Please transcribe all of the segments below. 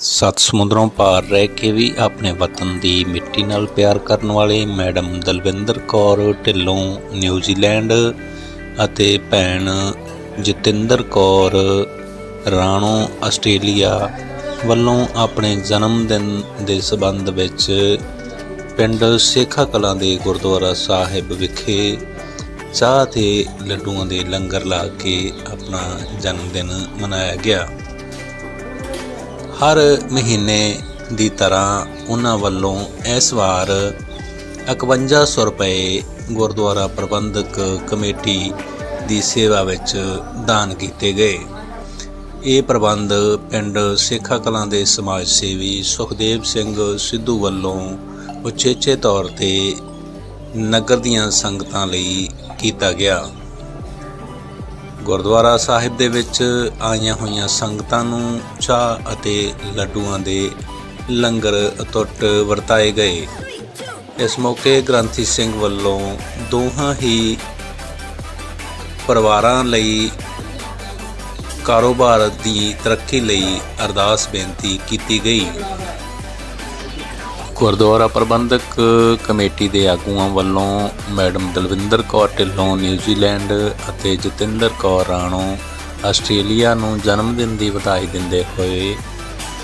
ਸੱਤ ਸਮੁੰਦਰੋਂ ਪਾਰ ਰਹਿ ਕੇ ਵੀ ਆਪਣੇ ਵਤਨ ਦੀ ਮਿੱਟੀ ਨਾਲ ਪਿਆਰ ਕਰਨ ਵਾਲੇ madam Dalvinder Kaur Dhillon New Zealand ਅਤੇ ਭੈਣ ਜਤਿੰਦਰ ਕੌਰ ਰਾਣੋ ਆਸਟ੍ਰੇਲੀਆ ਵੱਲੋਂ ਆਪਣੇ ਜਨਮ ਦਿਨ ਦੇ ਸਬੰਧ ਵਿੱਚ ਪਿੰਡ ਸੇਖਾ ਕਲਾਂ ਦੇ ਗੁਰਦੁਆਰਾ ਸਾਹਿਬ ਵਿਖੇ ਚਾਹ ਤੇ ਲੱਡੂਆਂ ਦੇ ਲੰਗਰ ਲਾ ਕੇ ਆਪਣਾ ਜਨਮ ਦਿਨ ਮਨਾਇਆ ਗਿਆ। ਹਰ ਮਹੀਨੇ ਦੀ ਤਰ੍ਹਾਂ ਉਹਨਾਂ ਵੱਲੋਂ ਇਸ ਵਾਰ 5100 ਰੁਪਏ ਗੁਰਦੁਆਰਾ ਪ੍ਰਬੰਧਕ ਕਮੇਟੀ ਦੀ ਸੇਵਾ ਵਿੱਚ ਦਾਨ ਕੀਤੇ ਗਏ। ਇਹ ਪ੍ਰਬੰਧ ਪਿੰਡ ਸੇਖਾ ਕਲਾਂ ਦੇ ਸਮਾਜ ਸੇਵੀ ਸੁਖਦੇਵ ਸਿੰਘ ਸਿੱਧੂ ਵੱਲੋਂ ਉਚੇਚੇ ਤੌਰ ਤੇ ਨਗਰ ਦੀਆਂ ਸੰਗਤਾਂ ਲਈ ਕੀਤਾ ਗਿਆ। ਗੁਰਦੁਆਰਾ ਸਾਹਿਬ ਦੇ ਵਿੱਚ ਆਈਆਂ ਹੋਈਆਂ ਸੰਗਤਾਂ ਨੂੰ ਚਾਹ ਅਤੇ ਲੱਡੂਆਂ ਦੇ ਲੰਗਰ ਅਤੁੱਟ ਵਰਤਾਏ ਗਏ। ਇਸ ਮੌਕੇ ਗ੍ਰੰਥੀ ਸਿੰਘ ਵੱਲੋਂ ਦੋਹਾਂ ਹੀ ਪਰਿਵਾਰਾਂ ਲਈ ਕਾਰੋਬਾਰ ਦੀ ਤਰੱਕੀ ਲਈ ਅਰਦਾਸ ਬੇਨਤੀ ਕੀਤੀ ਗਈ। ਗੁਰਦੁਆਰਾ ਪ੍ਰਬੰਧਕ ਕਮੇਟੀ ਦੇ ਆਗੂਆਂ ਵੱਲੋਂ madam Dalvinder Kaur Dhillon New Zealand ਅਤੇ ਜਤਿੰਦਰ ਕੌਰ ਰਾਣੋ ਆਸਟ੍ਰੇਲੀਆ ਨੂੰ ਜਨਮ ਦਿਨ ਦੀ ਵਧਾਈ ਦਿੰਦੇ ਹੋਏ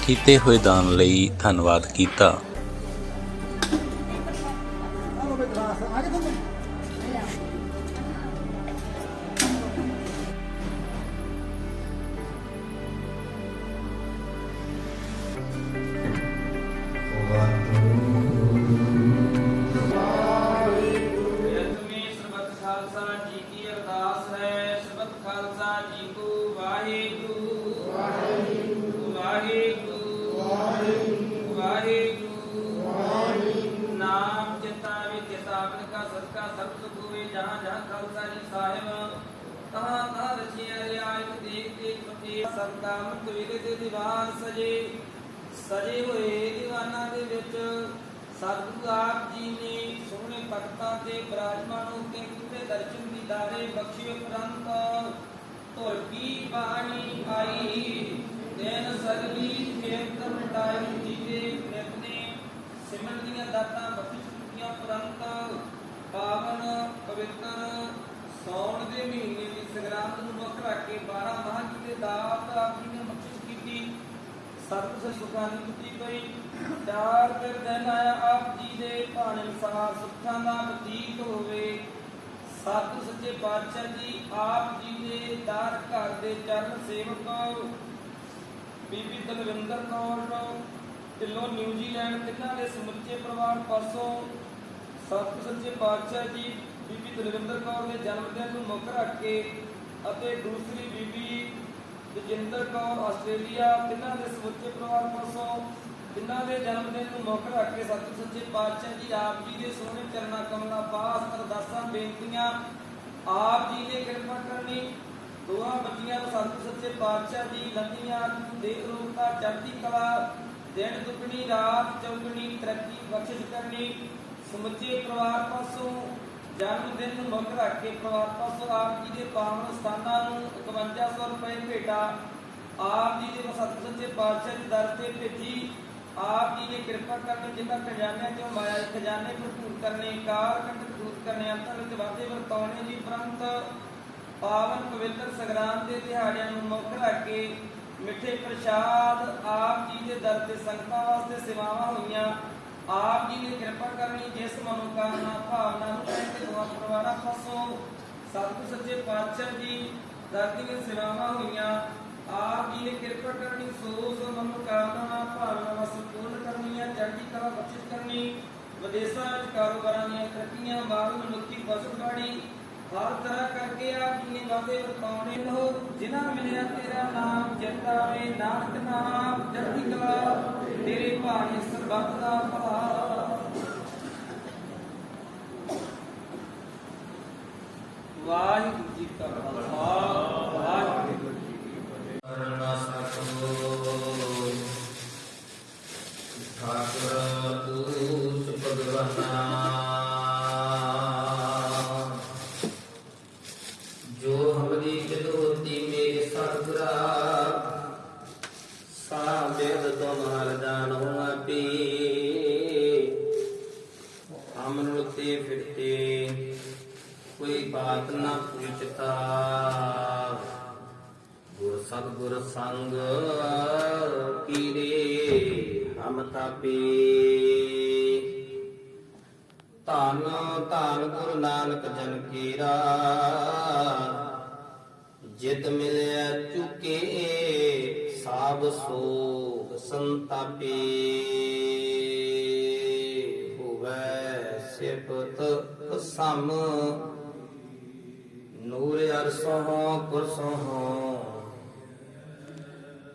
ਕੀਤੇ ਹੋਏ ਦਾਨ ਲਈ ਧੰਨਵਾਦ ਕੀਤਾ। ਦੇਖ ਦੇਖ ਪਤੇ ਸਰਦਾ ਦੇ ਦੀਵਾਨ ਸਜੇ। ਸਜੇ ਹੋਏ ਦੀਵਾਨਾਂ ਦੇ ਵਿੱਚ ਸਤਿਗੁਰੂ ਆਪ ਜੀ ਨੇ ਸੋਹਣੇ ਤਖਤਾਂ ਤੇ ਬਿਰਾਜਮਾਨ ਹੋ ਕੇ ਪੂਰੇ ਦਰਸ਼ਨ ਦੀਦਾਰੇ ਬਖਸ਼ਿਓ ਪ੍ਰੰਤ ਧੁਰ ਕੀ ਬਾਣੀ ਆਈ। ਦੇਨ ਸਰਬੀ ਖੇਤ ਮਟਾਈ ਜੀ ਦੇ ਨਿਤ ਨੇ ਸਿਮਰਨ ਦੀਆਂ ਦਾਤਾਂ ਬਖਸ਼ਿਸ਼ ਕੀਤੀਆਂ ਪ੍ਰੰਤ ਪਾਵਨ ਪਵਿੱਤਰ ਸੌਣ ਦੇ ਮਹੀਨੇ ਦੀ ਸੰਗਰਾਂਦ ਨੂੰ ਮੁੱਖ ਰੱਖ ਕੇ ਦਾਤ ਆਪ ਨੇ ਬਖਸ਼ਿਸ਼ ਕੀਤੀ ਸਤਿ ਸ੍ਰੀ ਸੁਖਾਂ ਕੀਤੀ ਪਈ। ਚਾਰ ਫਿਰ ਦਿਨ ਆਇਆ ਆਪ ਜੀ ਦੇ ਭਾਣੇ ਅਨੁਸਾਰ ਸੁੱਖਾਂ ਦਾ ਬਤੀਤ ਹੋਵੇ। ਸਤਿ ਸੱਚੇ ਪਾਤਸ਼ਾਹ ਜੀ ਆਪ ਜੀ ਦੇ ਦਰ ਘਰ ਦੇ ਚਰਨ ਸੇਵਕ ਬੀਬੀ ਦਲਵਿੰਦਰ ਕੌਰ ਢਿੱਲੋਂ ਨਿਊਜ਼ੀਲੈਂਡ ਤਿੰਨਾਂ ਦੇ ਸਮੁੱਚੇ ਪਰਿਵਾਰ ਪਾਸੋਂ ਸਤਿ ਸੱਚੇ ਪਾਤਸ਼ਾਹ ਜੀ ਬੀਬੀ ਦਲਵਿੰਦਰ ਕੌਰ ਦੇ ਜਨਮ ਦਿਨ ਨੂੰ ਮੁੱਖ ਰੱਖ ਕੇ ਅਤੇ ਦੂਸਰੀ ਬੀਬੀ ਤਜਿੰਦਰ ਕੌਰ, ਆਸਟ੍ਰੇਲੀਆ, ਤਿੰਨਾਂ ਦੇ ਸਮੁੱਚੇ ਪਰਿਵਾਰ ਪਾਸੋਂ ਤਿੰਨਾਂ ਦੇ ਜਨਮ ਦਿਨ ਨੂੰ ਮੁੱਖ ਰੱਖ ਕੇ ਸਤਿ ਸੱਚੇ ਪਾਤਸ਼ਾਹ ਜੀ, ਆਪ ਜੀ ਦੇ ਸੋਹਣੇ ਚਰਨਾਂ ਕਮਲਾਂ ਪਾਸ ਅਰਦਾਸਾਂ, ਬੇਨਤੀਆਂ, ਆਪ ਜੀ ਨੇ ਕਿਰਪਾ ਕਰਨੀ। ਦੋਹਾਂ ਬੱਚੀਆਂ ਨੂੰ ਸਤਿ ਸੱਚੇ ਪਾਤਸ਼ਾਹ ਜੀ ਲੰਦੀਆਂ ਦੇਖ ਰੂਪਤਾ, ਚੜ੍ਹਦੀ ਕਲਾ, ਦਿਨ ਦੁੱਗਣੀ, ਰਾਤ ਚੌਗਣੀ, ਤਰੱਕੀ ਬਖਸ਼ਿਸ਼ ਕਰਨੀ। ਸਮੁੱਚੇ ਪਰਿਵਾਰ ਪਾਸੋਂ ਜਨਮ ਦਿਨ ਨੂੰ ਮੁੱਖ ਰੱਖ ਕੇ ਪਰਿਵਾਰ ਪਾਸੋਂ ਜੀ ਦੇ ਪਾਵਨ ਸਥਾਨਾਂ ਨੂੰ 5100 ਰੁਪਏ ਭੇਟਾ, ਆਪ ਜੀ ਦੇ ਸਤਿ ਸੱਚੇ ਪਾਤਸ਼ਾਹ ਦੀ ਦਰ ਤੇ ਭੇਜੀ। ਆਪ ਜੀ ਨੇ ਕਿਰਪਾ ਕਰਨੀ ਜਿਨ੍ਹਾਂ ਖਜ਼ਾਨਿਆਂ ਚੋਂ ਮਾਇਆ ਖਜ਼ਾਨੇ ਭਰਪੂਰ ਕਰਨੇ ਕਾਰ ਕੰਟ ਦੂਰ ਕਰਨੇ ਅੰਤਰ ਵਿੱਚ ਵਾਧੇ ਵਰਤਾਉਣੇ ਜੀ ਪ੍ਰੰਤ ਪਾਵਨ ਪਵਿੱਤਰ ਸੰਗਰਾਮ ਦੇ ਦਿਹਾੜਿਆਂ ਨੂੰ ਮੁੱਖ ਰੱਖ ਕੇ ਮਿੱਠੇ ਪ੍ਰਸ਼ਾਦ ਆਪ ਜੀ ਦੇ ਦਰ ਤੇ ਸੰਗਤਾਂ ਵਾਸਤੇ ਸੇਵਾਵਾਂ ਹੋਈਆਂ। ਆਪ ਜੀ ਨੇ ਕਿਰਪਾ ਕਰਨੀ, ਜਿਸ ਮਨੋਕਾਮਨਾ, ਭਾਵਨਾ ਨੂੰ ਲੈ ਕੇ ਦੁਆ ਪਰਿਵਾਰਾਂ ਪਾਸੋਂ ਸਤਿਗੁਰ ਸੱਚੇ ਪਾਤਸ਼ਾਹ ਜੀ ਦਰ ਦੀਆਂ ਸੇਵਾਵਾਂ ਹੋਈਆਂ। ਆਪ ਜੀ ਨੇ ਕਿਰਪਾ ਕਰਨੀ ਸੋ ਸੋ ਮਨੋਕਾਮਨਾ ਭਾਵਨਾਵਾਂ ਸੰਪੂਰਨ ਕਰਨੀਆਂ ਚੜ੍ਹਦੀ ਕਲਾ ਬਖਸ਼ਿਸ਼ ਕਰਨੀ। ਵਿਦੇਸ਼ਾਂ ਵਿੱਚ ਕਾਰੋਬਾਰਾਂ ਦੀਆਂ ਤਰੱਕੀਆਂ ਮਾਰੂ ਮਨੁੱਖੀ ਫਸਲਬਾੜੀ ਹਰ ਤਰ੍ਹਾਂ ਕਰਕੇ ਆਪ ਜੀ ਨੇ ਵਾਅਦੇ ਵਰਤਾਉਣੇ। ਹੋ ਜਿਨ੍ਹਾਂ ਮਿਲਿਆ ਤੇਰਾ ਨਾਮ ਜਿਤਾਵੇ ਨਾਨਕ ਨਾਮ। ਚੜ੍ਹਦੀ ਕਲਾ ਤੇਰੇ ਭਾਣੇ ਸਰਬੱਤ ਭਲਾ ਵਾਹਿਗੁਰੂ ਜੀ ਕਾ ਖਾਲਸਾ। ਅਮਨ ਤੇ ਫਿਰਤੇ, ਕੋਈ ਬਾਤ ਨਾ ਪੁੱਛਤਾ। ਗੁਰ ਸਤਿਗੁਰ ਸੰਗ ਕੀਰੇ, ਹਮ ਤਾਪੀ। ਧੰਨ ਧੰਨ ਗੁਰੂ ਨਾਨਕ ਜਨ ਕੀਰਾ, ਜਿਤ ਮਿਲਿਆ ਚੁਕੇ, ਸਾਬ ਸੋਗ ਸੰਤਾਪੀ। ਸਮ ਨੂਰ ਅਰਸੋਂ ਕੁਰਸੋਂ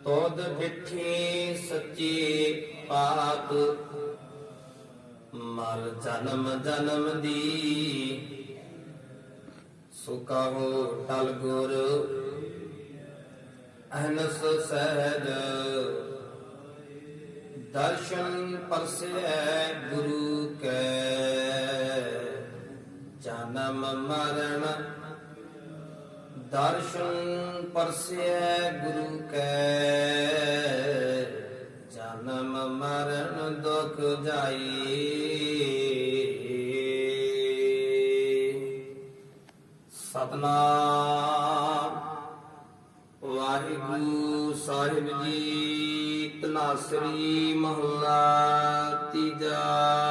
ਤੋਦ ਬਿਠੀ ਸੱਚੀ ਪਾਤ, ਮਰ ਜਨਮ ਜਨਮ ਦੀ। ਸੁਕਹੁ ਟਲ ਗੁਰ ਅਹਨਸ ਸਹਿਜ। ਦਰਸ਼ਨ ਪਰਸੈ ਗੁਰੂ ਕੈ। ਮਰਨ। ਦਰਸ਼ਨ ਪਰਸੈ ਗੁਰੂ ਕੈ। ਜਨਮ ਮਰਨ ਦੁਖ ਜਾਈ। ਸਤਨਾਮ। ਵਾਹਿਗੁਰੂ ਸਾਹਿਬ ਜੀ, ਤਨਾਸਰੀ ਮਹਲਾ ਤੀਜਾ।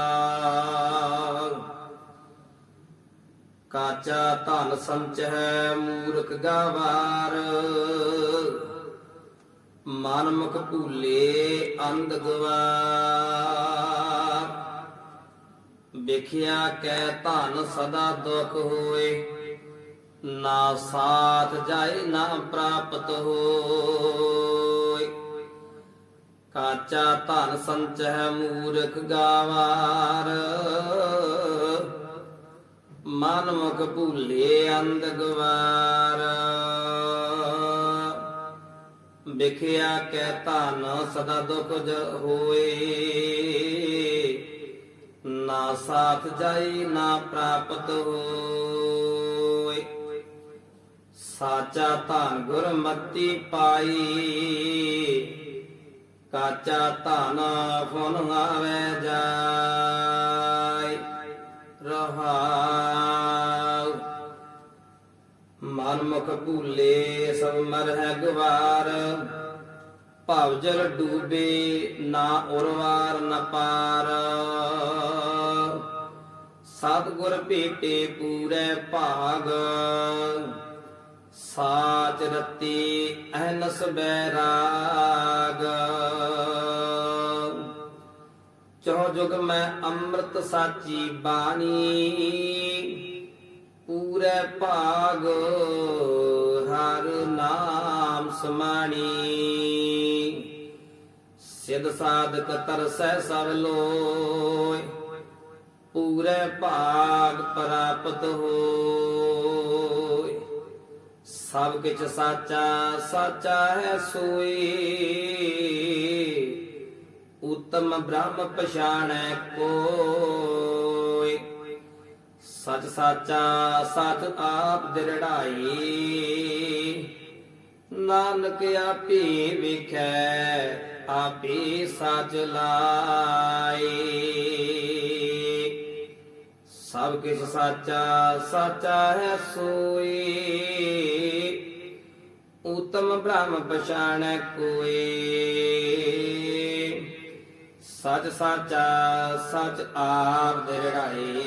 ਕਾਚਾ ਧਨ ਸੰਚੈ ਮੂਰਖ ਗਾਵਾਰ। ਮਨ ਮੁਖ ਭੂਲੇ ਅੰਧ ਗਵਾਰ। ਵਿਖਿਆ ਕੈ ਧਨ ਸਦਾ ਦੁਖ ਹੋਏ, ਨਾ ਸਾਥ ਜਾਏ ਨਾ ਪ੍ਰਾਪਤ ਹੋਏ। ਕਾਚਾ ਧਨ ਸੰਚੈ ਮੂਰਖ ਗਾਵਾਰ। ਮਨ ਮੁਖ ਭੂਲੇ ਅੰਧ ਗਵਾਰ। ਵਿਖਿਆ ਕੈ ਧਨ ਸਦਾ ਦੁਖ ਜ ਹੋਏ। ਨਾ ਸਾਥ ਜਾਈ, ਨਾ ਪ੍ਰਾਪਤ ਹੋਏ। ਸਾਚਾ ਧਨ ਗੁਰਮਤੀ ਪਾਈ। ਕਾਚਾ ਧਨ ਫੁਨ ਆਵੇ ਜਾ ਰਹਾਉ ਮਨ ਮੁਖ ਭੂਲੇ ਸਭ ਮਰ ਗਵਾਰ। ਭਵ ਜਲ ਡੂਬੇ ਨਾ ਉਰਵਾਰ ਨ ਪਾਰ। ਸਤਿਗੁਰ ਭੇਟੇ ਪੂਰੇ ਭਾਗ। ਸਾਚ ਰਤੀ ਅਹਨਸ ਬੈਰਾਗ। ਜੁਗ ਮੈਂ ਅੰਮ੍ਰਿਤ ਸਾਚੀ ਬਾਣੀ। ਪੂਰੇ ਭਾਗ ਹਰ ਨਾਮ ਸਮਾਣੀ। ਸਿਧ ਸਾਧਕ ਤਰਸੈ ਸਭ ਲੋਇ ਪੂਰੇ ਭਾਗ ਪ੍ਰਾਪਤ ਹੋਏ। ਸਭ ਕਿਛ ਸਾਚਾ ਸਾਚਾ ਹੈ ਸੋਈ ਉਤਮ ਬ੍ਰਹਮ ਪਛਾਣੈ ਕੋਈ ਸਚ ਸਾਚਾ ਸਤ ਆਪ ਦਿਰੜਾਈ। ਨਾਨਕ ਆਪੇ ਵੇਖੈ, ਆਪੇ ਸਚ ਲਾਈ। ਸਭ ਕਿਛ ਸਾਚਾ ਸਾਚਾ ਹੈ ਸੋਈ। ਉਤਮ ਬ੍ਰਹਮ ਪਛਾਣੈ ਕੋਏ ਸਚ ਸਾਚਾ, ਸਚ ਆਪ ਦਿਰੜਾਈ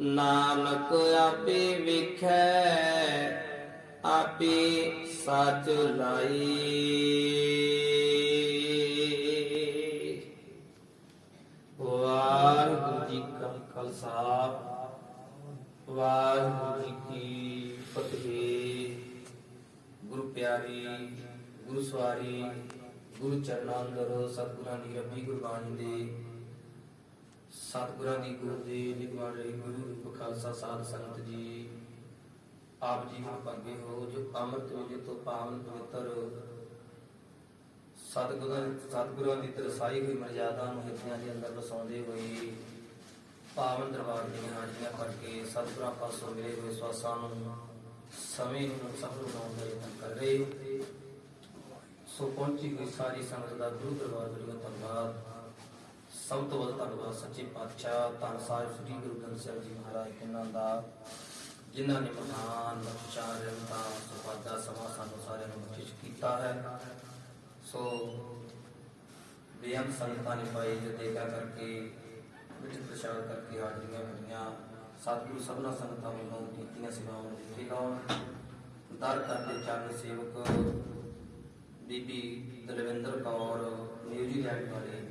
ਨਾਨਕ ਆਪੇ ਵਿਖੈ, ਆਪੇ ਸਚ ਲਾਈ। ਵਾਹਿਗੁਰੂ ਜੀ ਕਾ ਖਾਲਸਾ, ਵਾਹਿਗੁਰੂ ਜੀ ਕੀ ਫਤਿਹ। ਗੁਰੂ ਪਿਆਰੀ, ਗੁਰੂ ਸਵਾਰੀ ਗੁਰੂ ਚਰਨਾਂ ਅੰਦਰ ਸਤਿਗੁਰਾਂ ਦੀ ਰੱਬੀ ਗੁਰਬਾਣੀ ਦੇ ਸਤਿਗੁਰਾਂ ਦੀ ਗੁਰੂ ਦੇ ਨਿਗਵਾਣ ਲਈ ਗੁਰੂ ਰੂਪ ਖਾਲਸਾ ਸਾਧ ਸੰਗਤ ਜੀ, ਆਪ ਜੀ ਨੂੰ ਭਾਗੇ ਹੋ, ਜੋ ਅੰਮ੍ਰਿਤ ਵੇਲੇ ਤੋਂ ਪਾਵਨ ਪਵਿੱਤਰ ਸਤਿਗੁਰਾਂ ਸਤਿਗੁਰਾਂ ਦੀ ਤਰਸਾਈ ਹੋਈ ਮਰਜ਼ਾਦਾ ਨੂੰ ਹਿਰਦਿਆਂ ਦੇ ਅੰਦਰ ਵਸਾਉਂਦੇ ਹੋਏ ਪਾਵਨ ਦਰਬਾਰ ਦੀਆਂ ਹਾਜ਼ਰੀਆਂ ਕਰਕੇ ਸਤਿਗੁਰਾਂ ਪਾਸੋਂ ਮਿਲੇ ਹੋਏ ਸਵਾਸਾਂ ਨੂੰ ਸਮੇਂ ਨੂੰ ਸਫਲ ਬਣਾਉਣ ਦਾ ਯਤਨ ਕਰ ਰਹੇ ਹੋ। ਸੋ ਪਹੁੰਚੀ ਹੋਈ ਸਾਰੀ ਸੰਗਤ ਦਾ ਗੁਰੂ ਦਰਬਾਰ ਵੱਲੋਂ ਧੰਨਵਾਦ। ਸਭ ਤੋਂ ਵੱਧ ਧੰਨਵਾਦ ਸੱਚੇ ਪਾਤਸ਼ਾਹ ਧੰਨ ਸਾਹਿਬ ਸ੍ਰੀ ਗੁਰੂ ਗ੍ਰੰਥ ਸਾਹਿਬ ਜੀ ਮਹਾਰਾਜ ਇਹਨਾਂ ਦਾ, ਜਿਨ੍ਹਾਂ ਨੇ ਮਹਾਨ ਬਖਸ਼ਾਂ ਰਹਿਮਤਾਂ ਸੁਪਾਦਾ ਸਮਾਂ ਸਾਨੂੰ ਸਾਰਿਆਂ ਨੂੰ ਬਖਸ਼ਿਸ਼ ਕੀਤਾ ਹੈ। ਸੋ ਬੇਅੰਤ ਸੰਗਤਾਂ ਨੇ ਪਾਈ ਜੋ ਕਰਕੇ ਮਿੱਠ ਪ੍ਰਸ਼ਾਦ ਕਰਕੇ ਹਾਜ਼ਰੀਆਂ ਭਰੀਆਂ ਸਤਿਗੁਰੂ ਸਭਨਾ ਸੰਗਤਾਂ ਵੱਲੋਂ ਕੀਤੀਆਂ ਸੇਵਾਵਾਂ ਨੂੰ ਲਿਖੇ ਲਾਉਣ। ਦਰ ਕਰਦੇ ਚਰਨ ਸੇਵਕ ਬੀਬੀ ਦਲਵਿੰਦਰ ਕੌਰ ਨਿਊਜ਼ੀਲੈਂਡ ਵਾਲੇ।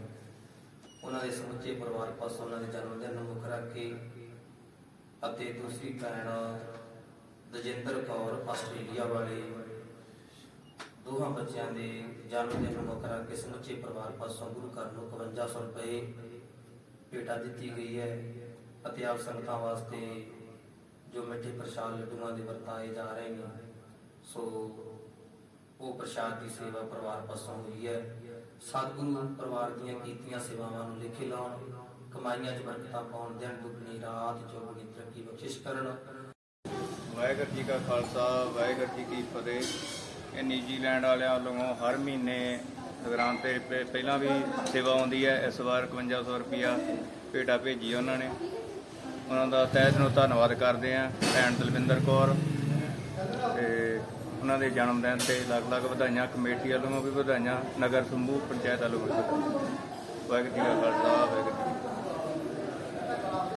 ਉਹਨਾਂ ਦੇ ਸਮੁੱਚੇ ਪਰਿਵਾਰ ਪਾਸੋਂ ਉਹਨਾਂ ਦੇ ਜਨਮ ਦਿਨ ਨੂੰ ਮੁੱਖ ਰੱਖ ਕੇ ਅਤੇ ਦੂਸਰੀ ਭੈਣ ਦਜਿੰਦਰ ਕੌਰ ਆਸਟ੍ਰੇਲੀਆ ਵਾਲੇ। ਦੋਹਾਂ ਬੱਚਿਆਂ ਦੇ ਜਨਮ ਦਿਨ ਨੂੰ ਮੁੱਖ ਰੱਖ ਕੇ ਸਮੁੱਚੇ ਪਰਿਵਾਰ ਪਾਸੋਂ ਗੁਰੂ ਘਰ ਨੂੰ 5100 ਰੁਪਏ ਭੇਟਾ ਦਿੱਤੀ ਗਈ ਹੈ ਅਤੇ ਆਪ ਸੰਗਤਾਂ ਵਾਸਤੇ ਜੋ ਮਿੱਠੇ ਪ੍ਰਸ਼ਾਦ ਲੱਡੂਆਂ ਦੇ ਵਰਤਾਏ ਜਾ ਰਹੇ ਨੇ, ਸੋ ਉਹ ਪ੍ਰਸ਼ਾਦ ਦੀ ਸੇਵਾ ਪਰਿਵਾਰ ਪਾਸੋਂ ਹੋਈ ਹੈ। ਸਤਿਗੁਰੂ ਪਰਿਵਾਰ ਦੀਆਂ ਕੀਤੀਆਂ ਸੇਵਾਵਾਂ ਨੂੰ ਲਿਖੇ ਲਾਉਣ, ਕਮਾਈਆਂ 'ਚ ਬਰਕਤਾਂ ਪਾਉਣ ਦਿਨ ਦੁੱਗਣੀ ਰਾਤ, ਚੌਗੁਣੀ ਤਰੱਕੀ ਬਖਸ਼ਿਸ਼ ਕਰਨ। ਵਾਹਿਗੁਰੂ ਜੀ ਕਾ ਖਾਲਸਾ, ਵਾਹਿਗੁਰੂ ਜੀ ਕੀ ਫਤਿਹ। ਇਹ ਨਿਊਜ਼ੀਲੈਂਡ ਵਾਲਿਆਂ ਵੱਲੋਂ ਹਰ ਮਹੀਨੇ ਸੰਗਰਾਂਦ ਤੇ ਪਹਿਲਾਂ ਵੀ ਸੇਵਾ ਆਉਂਦੀ ਹੈ। ਇਸ ਵਾਰ 5100 ਰੁਪਿਆ ਭੇਟਾ ਭੇਜੀ ਉਹਨਾਂ ਨੇ। ਉਹਨਾਂ ਦਾ ਤਹਿ ਦਿਲੋਂ ਧੰਨਵਾਦ ਕਰਦੇ ਆਂ ਭੈਣ ਦਲਵਿੰਦਰ ਕੌਰ ਤੇ ਉਹਨਾਂ ਦੇ ਜਨਮ ਦਿਨ ਤੇ ਅਲੱਗ ਅਲੱਗ ਵਧਾਈਆਂ, ਕਮੇਟੀ ਵੱਲੋਂ ਵੀ ਵਧਾਈਆਂ, ਨਗਰ ਸਮੂਹ, ਪੰਚਾਇਤ ਵੱਲੋਂ ਵੀ ਵਧਾਈਆਂ ਵਾਹਿਗੁਰੂ ਜੀ ਕਾ ਖਾਲਸਾ, ਵਾਹਿਗੁਰੂ ਜੀ ਕੀ ਫਤਿਹ।